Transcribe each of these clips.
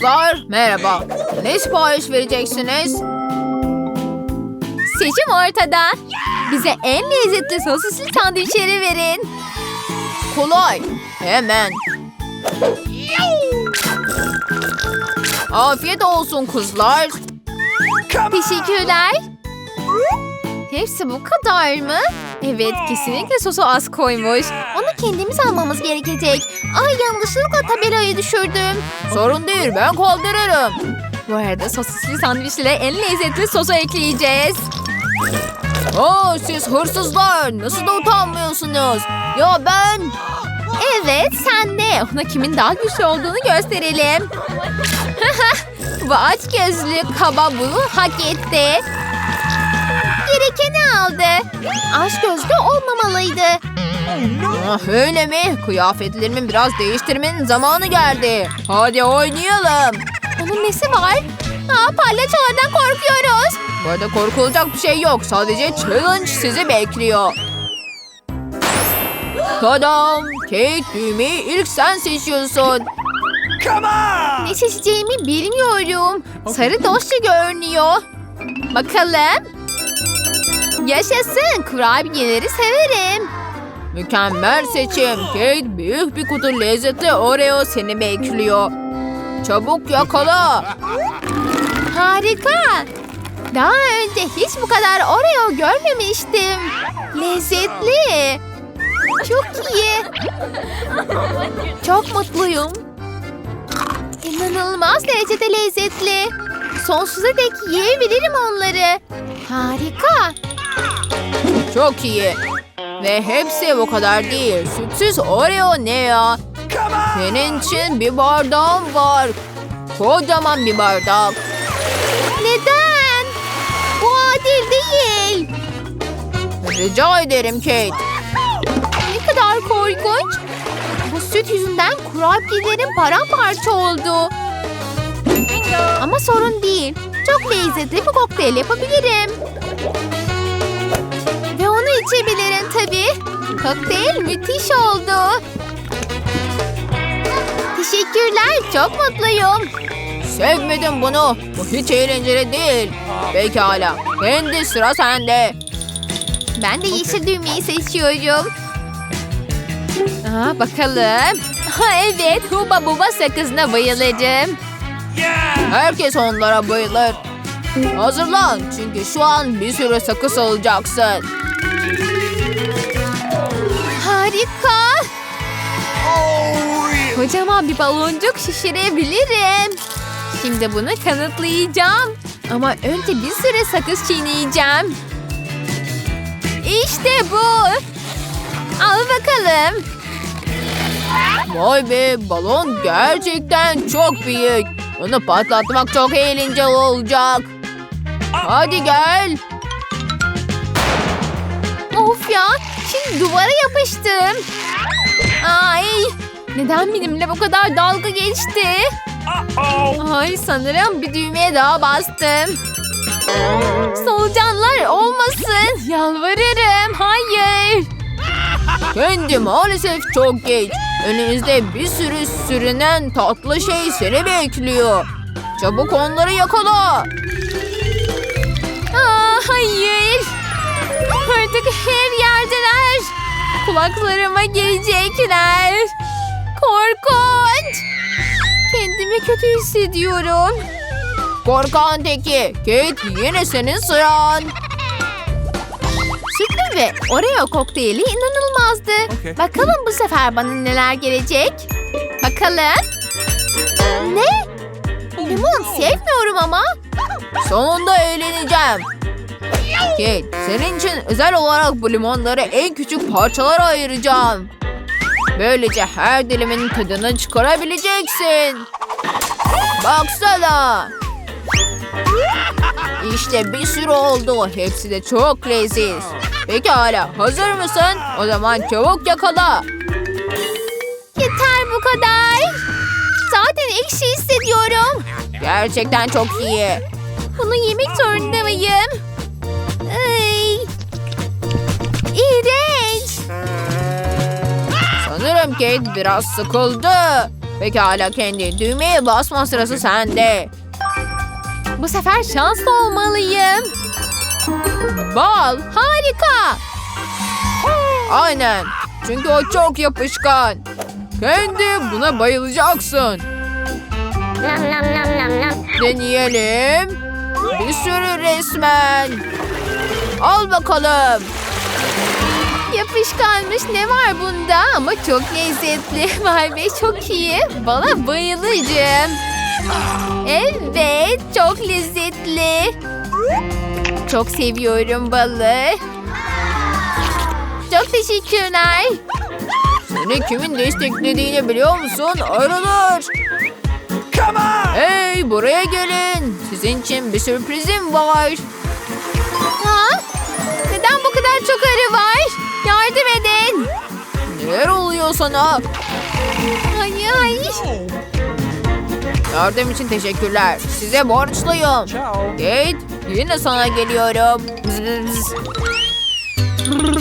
dostlar. Merhaba. Ne sipariş vereceksiniz? Seçim ortada. Bize en lezzetli sosisli sandviçleri verin. Kolay. Hemen. Afiyet olsun kızlar. Teşekkürler. Hepsi bu kadar mı? Evet, kesinlikle sosu az koymuş. Onu kendimiz almamız gerekecek. Ay yanlışlıkla tabelayı düşürdüm. Sorun değil ben kaldırırım. Bu arada sosisli sandviçlere en lezzetli sosu ekleyeceğiz. Oo, siz hırsızlar. Nasıl da utanmıyorsunuz? Ya ben... Evet, sen de. Ona kimin daha güçlü olduğunu gösterelim. bu aç gözlü kaba bunu hak etti. Gerekeni aldı. Aç gözlü olmamalıydı. Ah, öyle mi? Kıyafetlerimi biraz değiştirmenin zamanı geldi. Hadi oynayalım. Onun nesi var? Aa, palyaçolardan korkuyoruz. Burada korkulacak bir şey yok. Sadece challenge sizi bekliyor. Tadam! Kate düğmeyi ilk sen seçiyorsun. Ne seçeceğimi bilmiyorum. Sarı dosya görünüyor. Bakalım. Yaşasın. Kurabiyeleri severim. Mükemmel seçim. Kate büyük bir kutu lezzetli Oreo seni bekliyor. Çabuk yakala. Harika. Daha önce hiç bu kadar Oreo görmemiştim. Lezzetli. Çok iyi. Çok mutluyum. İnanılmaz derecede lezzetli. Sonsuza dek yiyebilirim onları. Harika. Çok iyi. Ve hepsi bu kadar değil. Sütsüz Oreo ne ya? Senin için bir bardağım var. Kocaman bir bardak. Neden? Bu adil değil. Rica ederim Kate. Ne kadar korkunç. Bu süt yüzünden kurabiyelerim paramparça oldu. Ama sorun değil. Çok lezzetli bir kokteyl yapabilirim. İçebilirim tabii. Kokteyl müthiş oldu. Teşekkürler. Çok mutluyum. Sevmedim bunu. Bu hiç eğlenceli değil. Pekala. Kendi sıra sende. Ben de yeşil düğmeyi seçiyorum. Aa, bakalım. Ha, evet, Huba Buba sakızına bayılırım. Herkes onlara bayılır. Hazırlan çünkü şu an bir sürü sakız alacaksın. Harika. Kocaman bir baloncuk şişirebilirim. Şimdi bunu kanıtlayacağım. Ama önce bir sürü sakız çiğneyeceğim. İşte bu. Al bakalım. Vay be balon gerçekten çok büyük. Onu patlatmak çok eğlenceli olacak. Hadi gel. Of ya. Şimdi duvara yapıştım. Ay. Neden benimle bu kadar dalga geçti? Ay sanırım bir düğmeye daha bastım. Solucanlar olmasın. Yalvarırım. Hayır. Kendi maalesef çok geç. Önümüzde bir sürü sürünen tatlı şey seni bekliyor. Çabuk onları yakala. Aa, hayır. Artık her yerdeler. Kulaklarıma gelecekler. Korkunç. Kendimi kötü hissediyorum. Korkan teki. Kate yine senin sıran. Sütlü ve Oreo kokteyli inanılmazdı. Okey. Bakalım bu sefer bana neler gelecek. Bakalım. Ne? Limon sevmiyorum ama. Sonunda eğleneceğim. Kate, senin için özel olarak bu limonları en küçük parçalara ayıracağım. Böylece her dilimin tadını çıkarabileceksin. Baksana. İşte bir sürü oldu. Hepsi de çok leziz. Pekala, hazır mısın? O zaman çabuk yakala. Yeter bu kadar. Zaten ekşi hissediyorum. Gerçekten çok iyi. Bunu yemek zorunda mıyım? Sanırım Kate biraz sıkıldı. Pekala kendi. Düğmeye basma sırası sende. Bu sefer şanslı olmalıyım. Bal. Harika. Aynen. Çünkü o çok yapışkan. Kendi buna bayılacaksın. Deneyelim. Bir sürü resmen. Al bakalım. Yapışkanmış ne var bunda ama çok lezzetli. Vay be çok iyi. Bana bayılacağım. Evet çok lezzetli. Çok seviyorum balı. Çok teşekkürler. Seni kimin desteklediğini biliyor musun? Ayrılır. Hey buraya gelin. Sizin için bir sürprizim var. Oluyor sana? Ay ay. Yardım için teşekkürler. Size borçluyum. Kate yine sana geliyorum.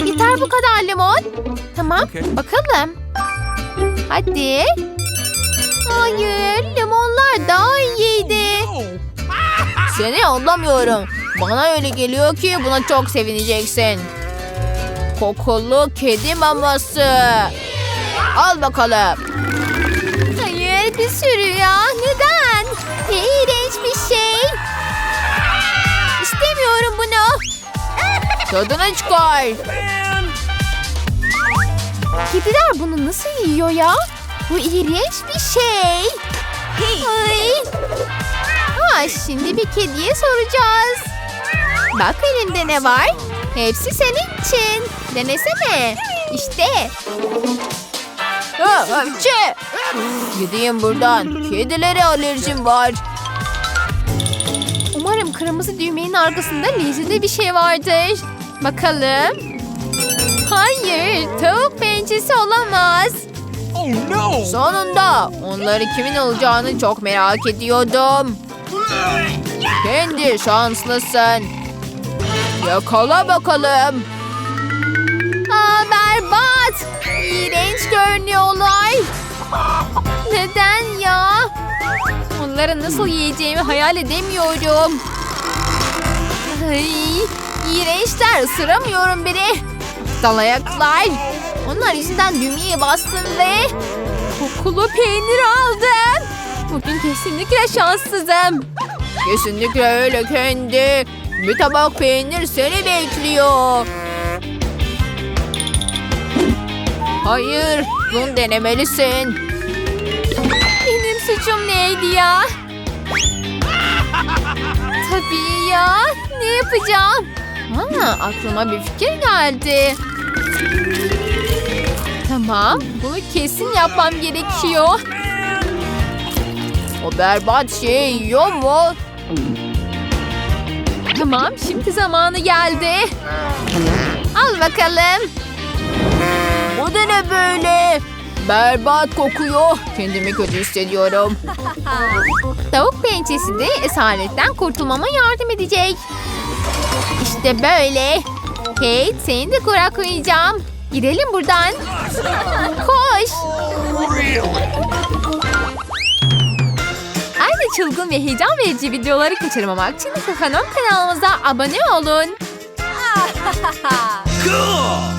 Yeter bu kadar limon. Tamam bakalım. Hadi. Hayır limonlar daha iyiydi. Seni anlamıyorum. Bana öyle geliyor ki buna çok sevineceksin. Kokulu kedi maması. Al bakalım. Hayır bir sürü ya. Neden? Ne iğrenç bir şey. İstemiyorum bunu. Tadını çıkar. Kediler bunu nasıl yiyor ya? Bu iğrenç bir şey. Ay. Ha, şimdi bir kediye soracağız. Bak elimde ne var? Hepsi senin için. Denesene. İşte. Ha, hapçı. Gideyim buradan. Kedilere alerjim var. Umarım kırmızı düğmenin arkasında lezzetli bir şey vardır. Bakalım. Hayır, tavuk pençesi olamaz. Sonunda onları kimin alacağını çok merak ediyordum. Kendi şanslısın. Yakala bakalım. Aa, berbat. İğrenç görünüyorlar. Neden ya? Onları nasıl yiyeceğimi hayal edemiyorum. Ay, iğrençler ısıramıyorum bile. Dalayaklar. Onlar yüzünden düğmeye bastım ve kokulu peynir aldım. Bugün kesinlikle şanssızım. Kesinlikle öyle kendi. Bir tabak peynir seni bekliyor. Hayır, bunu denemelisin. Benim suçum neydi ya? Tabii ya. Ne yapacağım? Ha, aklıma bir fikir geldi. Tamam. Bunu kesin yapmam gerekiyor. O berbat şeyi yiyor mu? Tamam. Şimdi zamanı geldi. Al bakalım. Bu da ne böyle? Berbat kokuyor. Kendimi kötü hissediyorum. Tavuk pençesi de esaletten kurtulmama yardım edecek. İşte böyle. Kate seni de kurak koyacağım. Gidelim buradan. Koş. Aynı çılgın ve heyecan verici videoları kaçırmamak için kanal kanalımıza abone olun. Cool!